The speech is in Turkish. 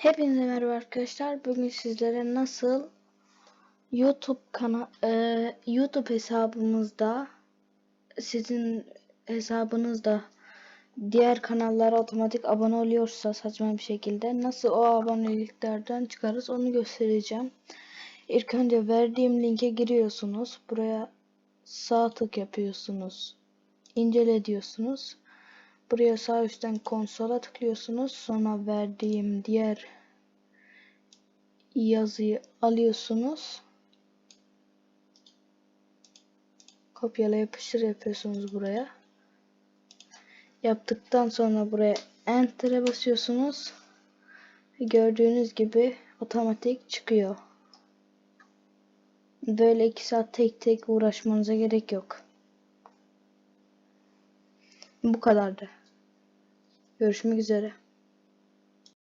Hepinize merhaba arkadaşlar. Bugün sizlere nasıl YouTube kana e, YouTube hesabımızda sizin hesabınızda diğer kanallara otomatik abone oluyorsa saçma bir şekilde nasıl o aboneliklerden çıkarız onu göstereceğim. İlk önce verdiğim linke giriyorsunuz. Buraya sağ tık yapıyorsunuz. İncele diyorsunuz. Buraya sağ üstten konsola tıklıyorsunuz. Sonra verdiğim diğer yazıyı alıyorsunuz. Kopyala yapıştır yapıyorsunuz buraya. Yaptıktan sonra buraya Enter'e basıyorsunuz. Gördüğünüz gibi otomatik çıkıyor. Böyle iki saat tek tek uğraşmanıza gerek yok. Bu kadardı. Görüşmek üzere.